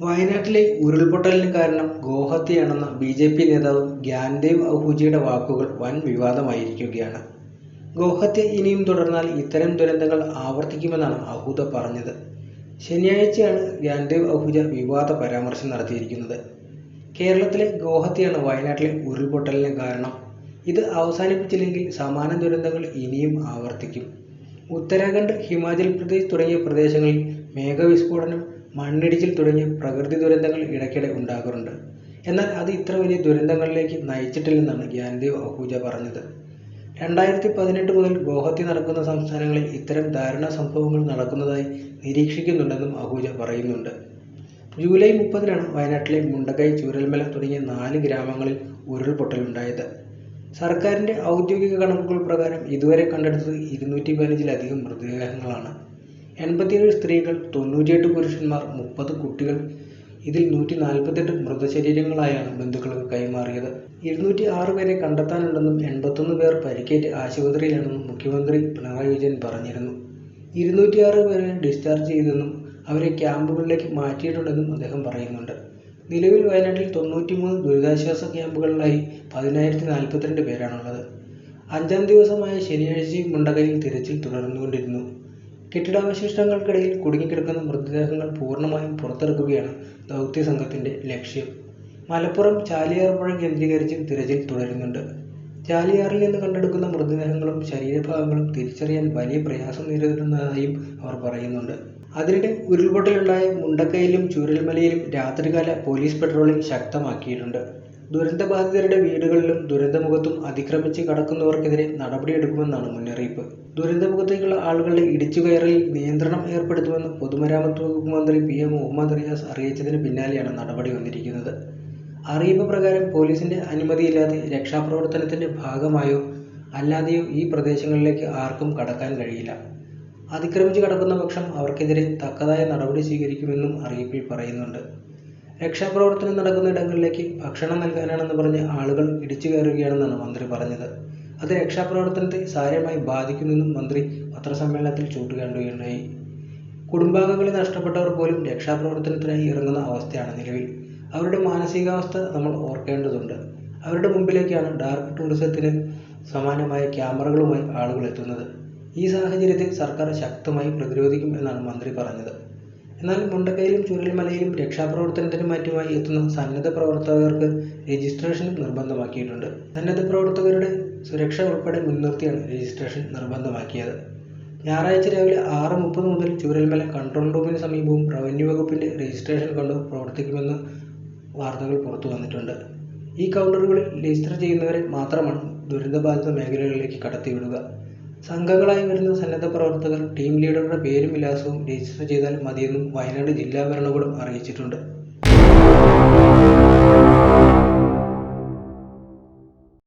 വയനാട്ടിലെ ഉരുൾപൊട്ടലിന് കാരണം ഗോഹത്യയാണെന്ന B J P നേതാവ് ഗ്യാൻദേവ് അഹൂജയുടെ വാക്കുകൾ വൻ വിവാദമായിരിക്കുകയാണ്. ഗോഹത്യ ഇനിയും തുടർന്നാൽ ഇത്തരം ദുരന്തങ്ങൾ ആവർത്തിക്കുമെന്നാണ് അഹൂജ പറഞ്ഞത്. ശനിയാഴ്ചയാണ് ഗ്യാൻദേവ് അഹൂജ വിവാദ പരാമർശം നടത്തിയിരിക്കുന്നത്. കേരളത്തിലെ ഗോഹത്യയാണ് വയനാട്ടിലെ ഉരുൾപൊട്ടലിന് കാരണം. ഇത് അവസാനിപ്പിച്ചില്ലെങ്കിൽ സമാന ദുരന്തങ്ങൾ ഇനിയും ആവർത്തിക്കും. ഉത്തരാഖണ്ഡ്, ഹിമാചൽ പ്രദേശ് തുടങ്ങിയ പ്രദേശങ്ങളിൽ മേഘവിസ്ഫോടനം, മണ്ണിടിച്ചിൽ തുടങ്ങിയ പ്രകൃതി ദുരന്തങ്ങൾ ഇടയ്ക്കിടെ ഉണ്ടാകാറുണ്ട്. എന്നാൽ അത് ഇത്ര വലിയ ദുരന്തങ്ങളിലേക്ക് നയിച്ചിട്ടില്ലെന്നാണ് ജ്ഞാനദേവ് അഹൂജ പറഞ്ഞത്. രണ്ടായിരത്തി പതിനെട്ട് മുതൽ ഗോഹത്യ നടക്കുന്ന സംസ്ഥാനങ്ങളിൽ ഇത്തരം ദാരുണ സംഭവങ്ങൾ നടക്കുന്നതായി നിരീക്ഷിക്കുന്നുണ്ടെന്നും അഹൂജ പറയുന്നുണ്ട്. ജൂലൈ മുപ്പതിനാണ് വയനാട്ടിലെ മുണ്ടകൈ ചൂരൽമല തുടങ്ങിയ നാല് ഗ്രാമങ്ങളിൽ ഉരുൾപൊട്ടലുണ്ടായത്. സർക്കാരിന്റെ ഔദ്യോഗിക കണക്കുകൾ പ്രകാരം ഇതുവരെ കണ്ടെടുത്തത് ഇരുന്നൂറ്റി പതിനഞ്ചിലധികം മൃതദേഹങ്ങളാണ്. എൺപത്തിയേഴ് സ്ത്രീകൾ, തൊണ്ണൂറ്റിയെട്ട് പുരുഷന്മാർ, മുപ്പത് കുട്ടികൾ. ഇതിൽ നൂറ്റി നാൽപ്പത്തെട്ട് മൃതശരീരങ്ങളായാണ് ബന്ധുക്കൾക്ക് കൈമാറിയത്. ഇരുന്നൂറ്റി ആറ് പേരെ കണ്ടെത്താനുണ്ടെന്നും എൺപത്തൊന്ന് പേർ പരിക്കേറ്റ് ആശുപത്രിയിലാണെന്നും മുഖ്യമന്ത്രി പിണറായി വിജയൻ പറഞ്ഞിരുന്നു. ഇരുന്നൂറ്റിയാറ് പേരെ ഡിസ്ചാർജ് ചെയ്തെന്നും അവരെ ക്യാമ്പുകളിലേക്ക് മാറ്റിയിട്ടുണ്ടെന്നും അദ്ദേഹം പറയുന്നുണ്ട്. നിലവിൽ വയനാട്ടിൽ തൊണ്ണൂറ്റിമൂന്ന് ദുരിതാശ്വാസ ക്യാമ്പുകളിലായി പതിനായിരത്തി നാൽപ്പത്തിരണ്ട് പേരാണുള്ളത്. അഞ്ചാം ദിവസമായ ശനിയാഴ്ചയും മുണ്ടകയിൽ തിരച്ചിൽ തുടർന്നുകൊണ്ടിരുന്നു. കെട്ടിടാവശിഷ്ടങ്ങൾക്കിടയിൽ കുടുങ്ങിക്കിടക്കുന്ന മൃതദേഹങ്ങൾ പൂർണമായും പുറത്തെടുക്കുകയാണ് ദൗത്യസംഘത്തിന്റെ ലക്ഷ്യം. മലപ്പുറം ചാലിയാർ പുഴ കേന്ദ്രീകരിച്ചും തിരച്ചിൽ തുടരുന്നുണ്ട്. ചാലിയാറിൽ നിന്ന് കണ്ടെടുക്കുന്ന മൃതദേഹങ്ങളും ശരീരഭാഗങ്ങളും തിരിച്ചറിയാൻ വലിയ പ്രയാസം നേരിടുന്നതായും അവർ പറയുന്നുണ്ട്. അതിനിടെ ഉരുൾപൊട്ടലുണ്ടായ മുണ്ടക്കയിലും ചൂരൽമലയിലും രാത്രികാല പോലീസ് പട്രോളിംഗ് ശക്തമാക്കിയിട്ടുണ്ട്. ദുരന്തബാധിതരുടെ വീടുകളിലും ദുരന്തമുഖത്തും അതിക്രമിച്ച് കടക്കുന്നവർക്കെതിരെ നടപടിയെടുക്കുമെന്നാണ് മുന്നറിയിപ്പ്. ദുരന്തമുഖത്തേക്കുള്ള ആളുകളുടെ ഇടിച്ചുകയറലിൽ നിയന്ത്രണം ഏർപ്പെടുത്തുമെന്ന് പൊതുമരാമത്ത് വകുപ്പ് മന്ത്രി പി. എ. മുഹമ്മദ് റിയാസ് അറിയിച്ചതിന് പിന്നാലെയാണ് നടപടി വന്നിരിക്കുന്നത്. അറിയിപ്പ് പ്രകാരം പോലീസിന്റെ അനുമതിയില്ലാതെ രക്ഷാപ്രവർത്തനത്തിന്റെ ഭാഗമായോ അല്ലാതെയോ ഈ പ്രദേശങ്ങളിലേക്ക് ആർക്കും കടക്കാൻ കഴിയില്ല. അതിക്രമിച്ച് കടക്കുന്ന പക്ഷം അവർക്കെതിരെ തക്കതായ നടപടി സ്വീകരിക്കുമെന്നും അറിയിപ്പിൽ പറയുന്നുണ്ട്. രക്ഷാപ്രവർത്തനം നടക്കുന്ന ഇടങ്ങളിലേക്ക് ഭക്ഷണം നൽകാനാണെന്ന് പറഞ്ഞ് ആളുകൾ ഇടിച്ചു കയറുകയാണെന്നാണ് മന്ത്രി പറഞ്ഞത്. അത് രക്ഷാപ്രവർത്തനത്തെ സാരമായി ബാധിക്കുമെന്നും മന്ത്രി പത്രസമ്മേളനത്തിൽ ചൂണ്ടിക്കാട്ടുകയുണ്ടായി. കുടുംബാംഗങ്ങളെ നഷ്ടപ്പെട്ടവർ പോലും രക്ഷാപ്രവർത്തനത്തിനായി ഇറങ്ങുന്ന അവസ്ഥയാണ് നിലവിൽ. അവരുടെ മാനസികാവസ്ഥ നമ്മൾ ഓർക്കേണ്ടതുണ്ട്. അവരുടെ മുമ്പിലേക്കാണ് ഡാർക്ക് ടൂറിസത്തിന് സമാനമായ ക്യാമറകളുമായി ആളുകൾ എത്തുന്നത്. ഈ സാഹചര്യത്തെ സർക്കാർ ശക്തമായി പ്രതിരോധിക്കും എന്നാണ് മന്ത്രി പറഞ്ഞത്. എന്നാൽ മുണ്ടക്കയിലും ചുരൽമലയിലും രക്ഷാപ്രവർത്തനത്തിനും മറ്റുമായി എത്തുന്ന സന്നദ്ധ പ്രവർത്തകർക്ക് രജിസ്ട്രേഷൻ നിർബന്ധമാക്കിയിട്ടുണ്ട്. സന്നദ്ധ പ്രവർത്തകരുടെ സുരക്ഷ ഉൾപ്പെടെ മുൻനിർത്തിയാണ് രജിസ്ട്രേഷൻ നിർബന്ധമാക്കിയത്. ഞായറാഴ്ച രാവിലെ ആറ് മുപ്പത് മുതൽ ചൂരൽമല കൺട്രോൾ റൂമിന് സമീപവും റവന്യൂ വകുപ്പിന്റെ രജിസ്ട്രേഷൻ കൗണ്ടർ പ്രവർത്തിക്കുമെന്ന് വാർത്തകൾ പുറത്തു വന്നിട്ടുണ്ട് ഈ കൗണ്ടറുകളിൽ രജിസ്റ്റർ ചെയ്യുന്നവരെ മാത്രമാണ് ദുരന്തബാധിത മേഖലകളിലേക്ക് കടത്തിവിടുക. സംഘങ്ങളായി വരുന്ന സന്നദ്ധ പ്രവർത്തകർ ടീം ലീഡറുടെ പേരും വിലാസവും രജിസ്റ്റർ ചെയ്താൽ മതിയെന്നും വയനാട് ജില്ലാ ഭരണകൂടം അറിയിച്ചിട്ടുണ്ട്.